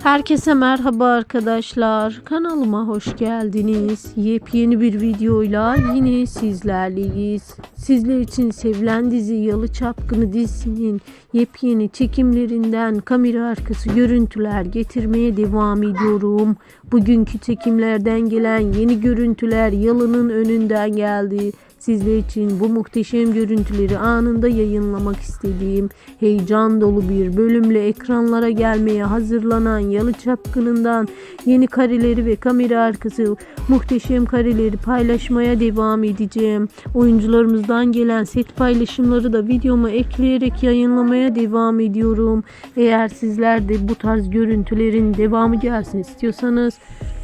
Herkese merhaba arkadaşlar. Kanalıma hoş geldiniz. Yepyeni bir videoyla yine sizlerleyiz. Sizler için sevilen dizi Yalı Çapkını dizisinin yepyeni çekimlerinden kamera arkası görüntüler getirmeye devam ediyorum. Bugünkü çekimlerden gelen yeni görüntüler Yalı'nın önünden geldi. Sizler için bu muhteşem görüntüleri anında yayınlamak istediğim heyecan dolu bir bölümle ekranlara gelmeye hazırlanan Yalı Çapkını'ndan yeni kareleri ve kamera arkası muhteşem kareleri paylaşmaya devam edeceğim. Oyuncularımızdan gelen set paylaşımları da videoma ekleyerek yayınlamaya devam ediyorum. Eğer sizler de bu tarz görüntülerin devamı gelsin istiyorsanız